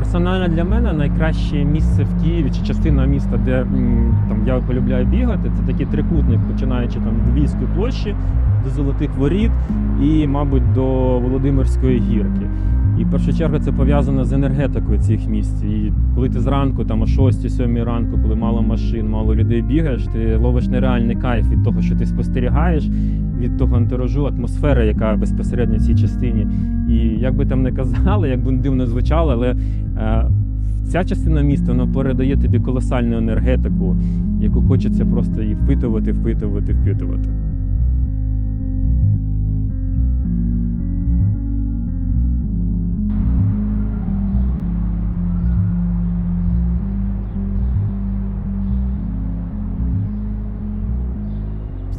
персонально для мене найкраще місце в Києві чи частина міста, де там я полюбляю бігати, це такий трикутник, починаючи там від Львівської площі до Золотих Воріт і, мабуть, до Володимирської гірки. І в першу чергу це пов'язано з енергетикою цих місць. І коли ти зранку, там о 6-7 ранку, коли мало машин, мало людей бігаєш, ти ловиш нереальний кайф від того, що ти спостерігаєш, від того антуражу, атмосфери, яка безпосередньо в цій частині. І як би там не казали, як би дивно звучало, але е, ця частина міста вона передає тобі колосальну енергетику, яку хочеться просто і впитувати, впитувати, впитувати.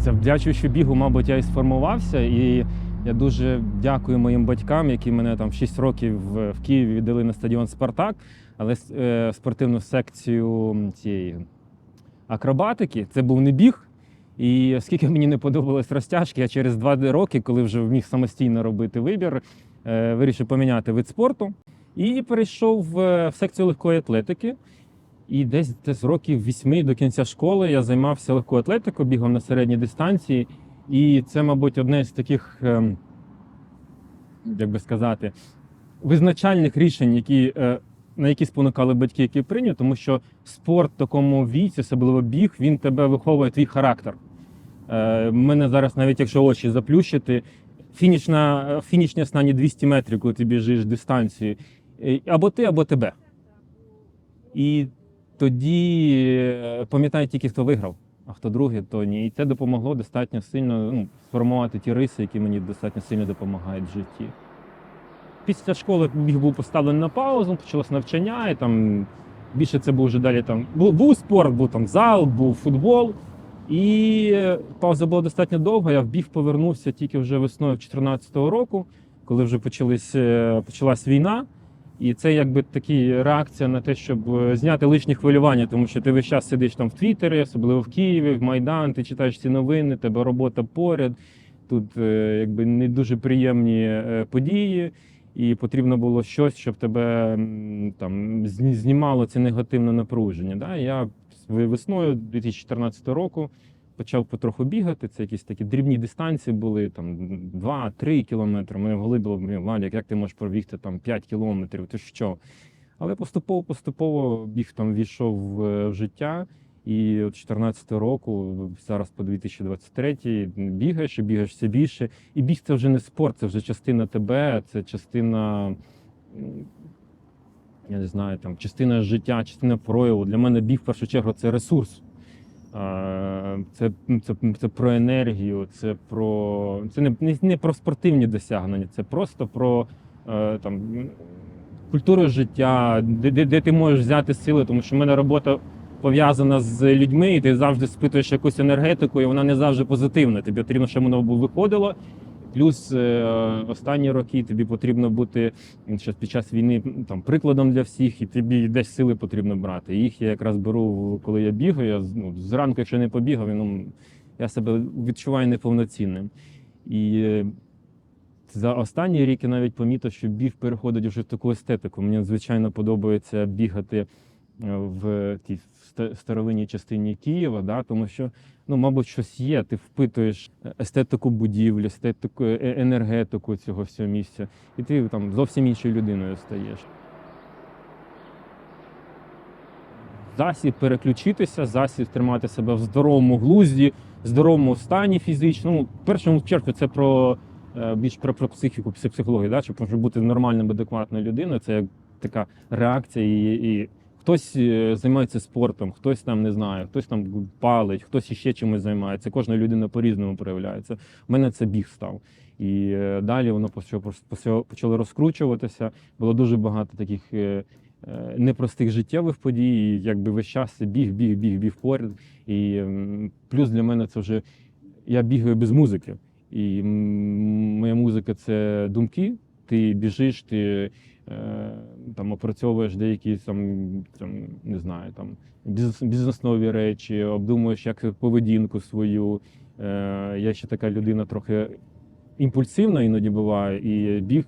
Завдячуючи бігу, мабуть, я і сформувався. І я дуже дякую моїм батькам, які мене там 6 років в Києві віддали на стадіон Спартак, але е, спортивну секцію цієї акробатики. Це був не біг. І оскільки мені не подобались розтяжки, я через два роки, коли вже міг самостійно робити вибір, е, вирішив поміняти вид спорту і перейшов в, в секцію легкої атлетики. І десь, з років 8 до кінця школи я займався легкою атлетикою, бігом на середній дистанції. І це, мабуть, одне з таких, ем, як би сказати, визначальних рішень, які, е, на які спонукали батьки, які прийняли, тому що спорт в такому віці, особливо біг, він тебе виховує твій характер. Е, мене зараз, навіть якщо очі заплющити, фінішна, е, фінішні останні 200 метрів, коли ти біжиш дистанцію, або ти, або тебе. І тоді е, пам'ятаю тільки, хто виграв, а хто другий, то ні. І це допомогло достатньо сильно ну, сформувати ті риси, які мені достатньо сильно допомагають в житті. Після школи біг був поставлений на паузу, почалось навчання, і там більше це був вже далі там. Був, був спорт, був там зал, був футбол. І пауза була достатньо довга. Я в біг повернувся тільки вже весною 2014 року, коли вже е, почалась війна. І це якби такі реакція на те, щоб е, зняти лишні хвилювання, тому що ти весь час сидиш там в Твіттері, особливо в Києві, в Майдан, ти читаєш ці новини, тебе робота поряд. Тут е, якби не дуже приємні е, події, і потрібно було щось, щоб тебе там знімало це негативне напруження. Да? Я весною 2014 року почав потроху бігати. Це якісь такі дрібні дистанції були, там 2-3 кілометри. Мене в голові було, «Блін, Валік, як ти можеш пробігти там 5 кілометрів? Ти що? Але поступово, поступово біг там війшов в, в життя. І от 14 року, зараз по 2023, бігаєш і бігаєш все більше. І біг це вже не спорт, це вже частина тебе, це частина, я не знаю, там, частина життя, частина прояву. Для мене біг в першу чергу це ресурс. Це, це, це про енергію, це про це не, не, про спортивні досягнення, це просто про е, там, культуру життя, де, де ти можеш взяти сили, тому що в мене робота пов'язана з людьми, і ти завжди спитуєш якусь енергетику, і вона не завжди позитивна. Тобі потрібно, щоб воно виходило. Плюс е, останні роки тобі потрібно бути що під час війни там прикладом для всіх, і тобі десь сили потрібно брати. Їх я якраз беру, коли я бігаю. Я ну, зранку, якщо не побігав, ну, я себе відчуваю неповноцінним. І е, за останній рік я навіть помітив, що біг переходить вже в таку естетику. Мені звичайно подобається бігати в тій старовинній частині Києва, да, тому що, ну, мабуть, щось є. Ти впитуєш естетику будівлі, естетику, е- енергетику цього всього місця, і ти там зовсім іншою людиною стаєш. Засіб переключитися, засіб тримати себе в здоровому глузді, здоровому стані фізичному. В першому чергу це про е, більш про, про психіку, психологію, да? щоб бути нормальним, адекватною людиною. Це як така реакція. І, і хтось е, займається спортом, хтось там не знаю, хтось там палить, хтось іще чимось займається. Кожна людина по-різному проявляється. У мене це біг став. І е, далі воно почало, розкручуватися. Було дуже багато таких. е, Непростих життєвих подій, і якби весь час біг, біг, біг, біг поряд. І плюс для мене це вже я бігаю без музики. І моя музика це думки. Ти біжиш, ти там опрацьовуєш деякі там, там не знаю, там бізнеснові речі, обдумуєш як поведінку свою. Е, я ще така людина трохи імпульсивна іноді буває, і біг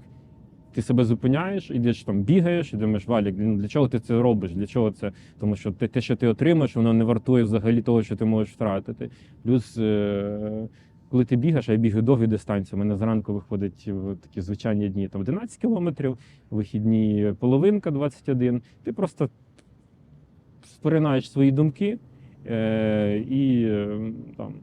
ти себе зупиняєш, ідеш там бігаєш, і думаєш, Валік, для чого ти це робиш? Для чого це? Тому що те, що ти отримаєш, воно не вартує взагалі того, що ти можеш втратити. Плюс, е, коли ти бігаєш, а я бігаю довгі дистанції, у мене зранку виходить в такі звичайні дні там 11 кілометрів, вихідні половинка 21. Ти просто споринаєш свої думки е, і е, там.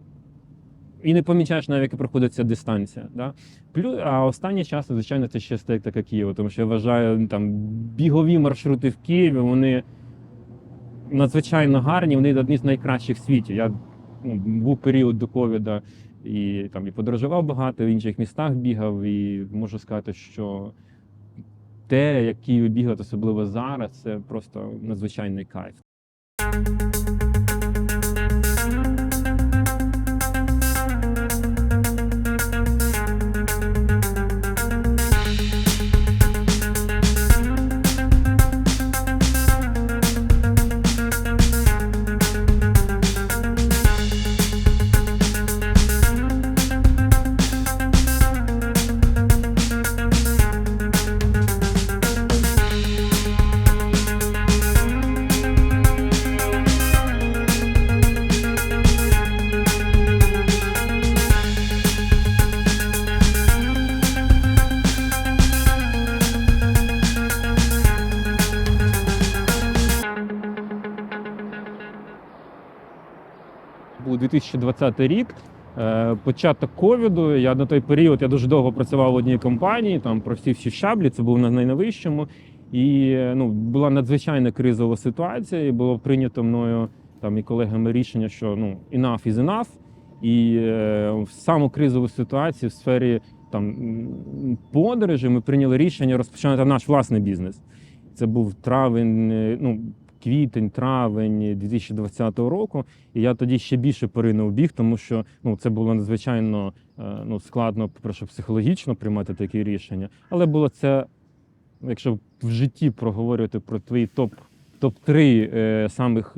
І не помічаєш навіть, як проходить ця дистанція. Да? Плюс, а останній час, звичайно, це ще стейк така Києва, тому що я вважаю, там бігові маршрути в Києві, вони надзвичайно гарні, вони одні з найкращих в світі. Я ну, був період до ковіда і там і подорожував багато, в інших містах бігав, і можу сказати, що те, як Києві бігати, особливо зараз, це просто надзвичайний кайф. 2020 рік. е, Початок ковіду. Я на той період я дуже довго працював в одній компанії, там про всі всі шаблі, це був на найновищому. І е, ну, була надзвичайна кризова ситуація, і було прийнято мною там і колегами рішення, що ну enough is enough. І е, в саму кризову ситуацію в сфері там подорожі ми прийняли рішення розпочати наш власний бізнес. Це був травень, е, ну квітень, травень 2020 року. І я тоді ще більше поринув біг, тому що ну це було надзвичайно е, ну, складно, по-перше, психологічно приймати такі рішення. Але було це, якщо в житті проговорювати про твої топ топ 3 е, самих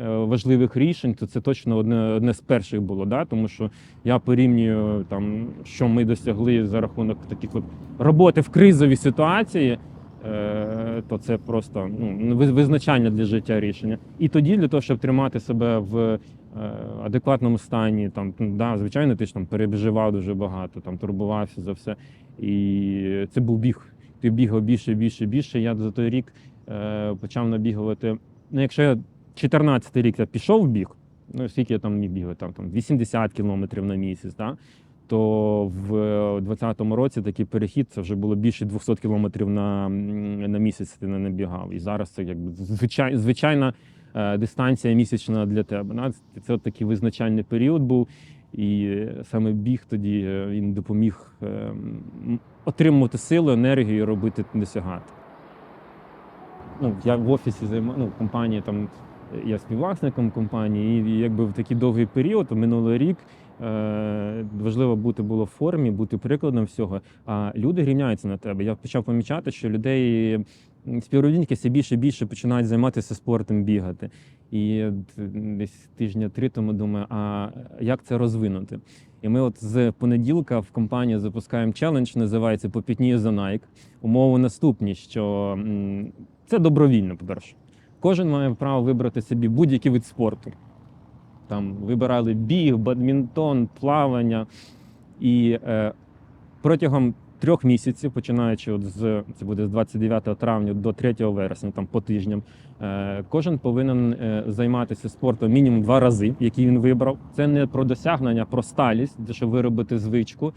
е, важливих рішень, то це точно одне, одне з перших було. Да? Тому що я порівнюю там, що ми досягли за рахунок таких от роботи в кризовій ситуації. е, То це просто ну, ви- визначання для життя рішення. І тоді, для того, щоб тримати себе в е, адекватному стані, там ну, да, звичайно, ти ж там переживав дуже багато, там турбувався за все. І це був біг. Ти бігав більше, більше, більше. Я за той рік е, почав набігувати. Ну, якщо я 14 рік я пішов в біг, ну скільки я там міг бігати, там, там 80 кілометрів на місяць, да? То в 2020 році такий перехід це вже було більше 200 кілометрів на, на місяць ти не набігав. І зараз це якби звичай, звичайна е, дистанція місячна для тебе. Це, от такий визначальний період був. І е, саме біг тоді е, він допоміг е, отримувати силу, енергію робити досягати. Ну, я в офісі займаю ну, компанії там. е, Я співвласником компанії, і якби в такий довгий період, минулий рік, е, важливо бути було в формі, бути прикладом всього. А люди рівняються на тебе. Я почав помічати, що людей співробітники все більше і більше починають займатися спортом, бігати. І десь тижня три тому думаю, а як це розвинути? І ми от з понеділка в компанії запускаємо челендж, називається Попітніє за Nike. Умови наступні, що це добровільно, по-перше. Кожен має право вибрати собі будь-який вид спорту. Там вибирали біг, бадмінтон, плавання. І е, протягом трьох місяців, починаючи от з це буде з 29 травня до 3 вересня, там по тижням, е, кожен повинен е, займатися спортом мінімум два рази, який він вибрав. Це не про досягнення, а про сталість, де щоб виробити звичку.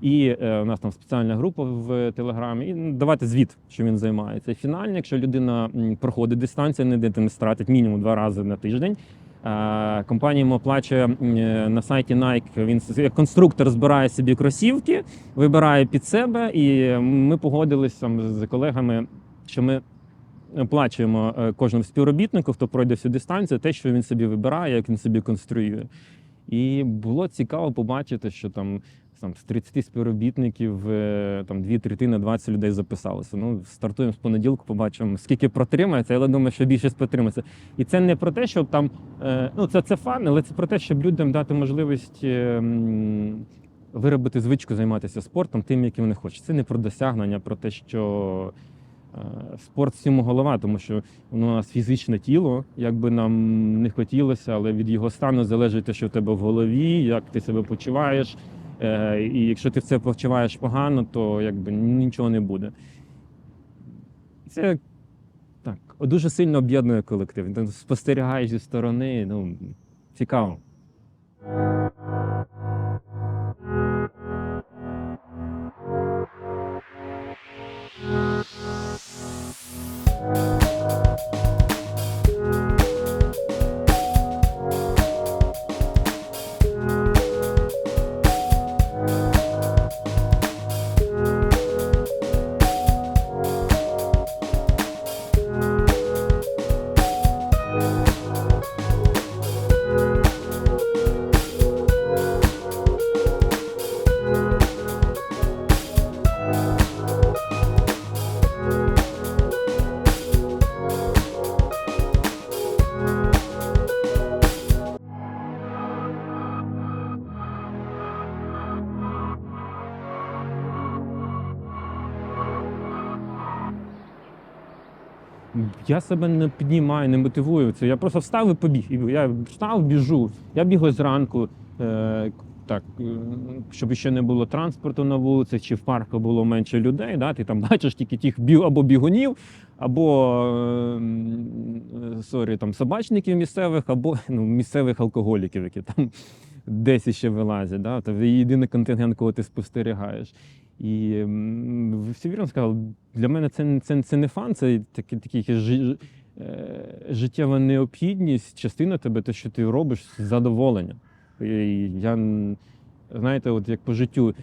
І е, у нас там спеціальна група в телеграмі. І ну, давати звіт, що він займається. І фінально, якщо людина проходить дистанцію, не де не стратить мінімум два рази на тиждень. Е, Компанія йому оплачує е, на сайті Nike. Він як конструктор збирає собі кросівки, вибирає під себе. І ми погодилися з колегами, що ми оплачуємо е, кожному співробітнику, хто пройде всю дистанцію, те, що він собі вибирає, як він собі конструює. І було цікаво побачити, що там, там з 30 співробітників е, там дві третини, 20 людей записалося. Ну, стартуємо з понеділку, побачимо, скільки протримається, але думаю, що більшість протримається. І це не про те, щоб там, е, ну це, це фан, але це про те, щоб людям дати можливість. е, виробити звичку займатися спортом тим, яким вони хочуть. Це не про досягнення, про те, що спорт всьому голова, тому що у нас фізичне тіло, як би нам не хотілося, але від його стану залежить те, що в тебе в голові, як ти себе почуваєш. Е, І якщо ти в це почуваєш погано, то якби нічого не буде. Це так, дуже сильно об'єднує колектив. Спостерігаєш зі сторони, ну, цікаво. Я себе не піднімаю, не мотивую це. Я просто встав і побіг. Я встав, біжу. Я бігаю зранку. Е, так, е, щоб ще не було транспорту на вулицях, чи в парку було менше людей. Да? Ти там бачиш тільки тих біг або бігунів, або е, е, сорі, там, собачників місцевих, або ну, місцевих алкоголіків, які там десь ще вилазять. Да? Це єдиний контингент, кого ти спостерігаєш. І всі вірно сказали, для мене це, це, це не фан, це такий, такий жи- е, життєва необхідність, частина тебе, те, що ти робиш з задоволенням. Я, знаєте, от як по життю,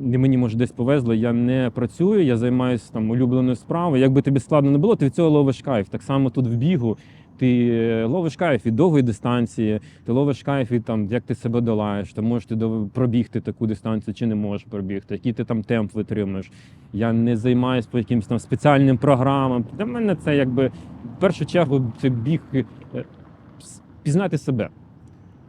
не мені може десь повезло, я не працюю, я займаюся там улюбленою справою. Як би тобі складно не було, ти від цього ловиш кайф. Так само тут в бігу. Ти ловиш кайф від довгої дистанції, ти ловиш кайф від там, як ти себе долаєш, ти можеш ти пробігти таку дистанцію чи не можеш пробігти, який ти там темп витримуєш. Я не займаюся по якимось там спеціальним програмам. Для мене це якби в першу чергу це біг е, пізнати себе.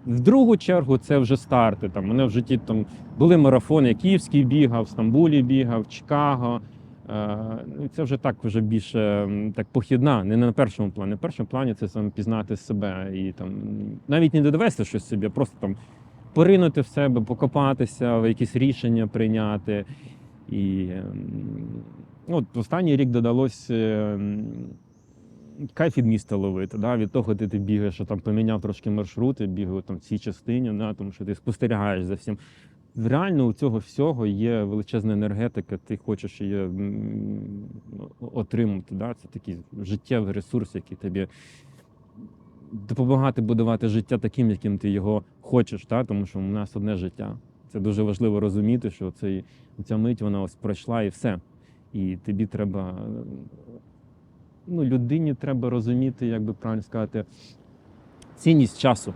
В другу чергу це вже старти. Там, мене в житті там були марафони, я Київський бігав, в Стамбулі бігав, Чикаго. Е, ну, Це вже так вже більше так похідна, не на першому плані. На першому плані це саме пізнати себе і там навіть не довести щось собі, а просто там поринути в себе, покопатися, якісь рішення прийняти. І ем, ну, от останній рік додалось ем, кайф від міста ловити. Да? Від того, де ти бігаєш, що там поміняв трошки маршрути, бігаю там в цій частині, да? тому що ти спостерігаєш за всім. Реально у цього всього є величезна енергетика, ти хочеш її отримати. Да? Це такий життєвий ресурс, який тобі допомагати будувати життя таким, яким ти його хочеш, да? тому що у нас одне життя. Це дуже важливо розуміти, що цей, ця мить вона ось пройшла і все. І тобі треба, ну, людині треба розуміти, як би правильно сказати, цінність часу.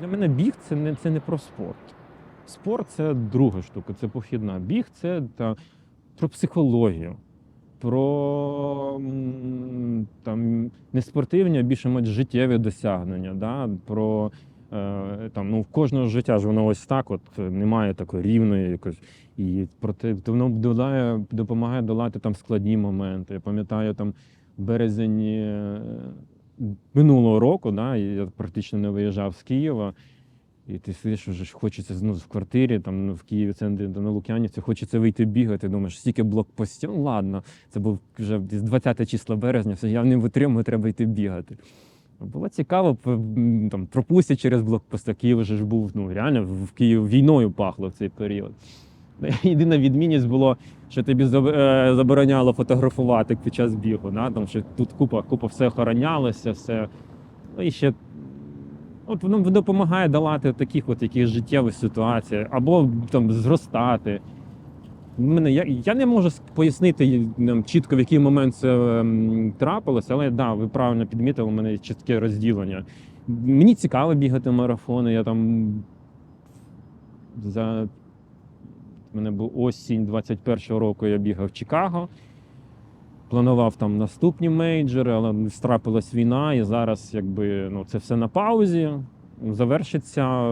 Для мене біг це не, це не про спорт. Спорт це друга штука, це похідна. Біг це та, про психологію, про там, не спортивні, а більше мать життєві досягнення. Да? Про, е, там, ну, в кожного життя ж воно ось так, от немає такої рівної якось. І проте воно долає, допомагає долати там складні моменти. Я пам'ятаю там березень е, минулого року, да, я практично не виїжджав з Києва. І ти сидиш, вже хочеться ну, в квартирі, там ну, в Києві, центрі на Лук'янівці, хочеться вийти бігати. Думаєш, стільки блокпостів, ну ладно, це був вже 20 числа березня, все, я не витримую, треба йти бігати. Було цікаво, там пропустять через блокпост, а Київ вже ж був ну, реально в Києві війною пахло в цей період. Єдина відмінність було, що тобі е, забороняло фотографувати під час бігу. Да? Тому що тут купа, купа все охоронялося, все. Ну і ще от воно допомагає долати таких от яких життєвих ситуаціях, або там зростати. Мене, я, я не можу пояснити нам, чітко, в який момент це ем, трапилося, але да, ви правильно підмітили, у мене чітке розділення. Мені цікаво бігати марафони. Я там за у мене був осінь 21-го року, я бігав в Чикаго. Планував там наступні мейджори, але страпилась війна, і зараз якби ну, це все на паузі. завершиться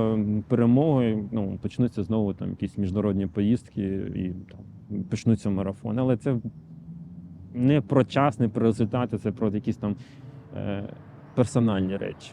перемогою. Ну, почнуться знову там якісь міжнародні поїздки і там почнуться марафони. Але це не про час, не про результати, це про якісь там е, персональні речі.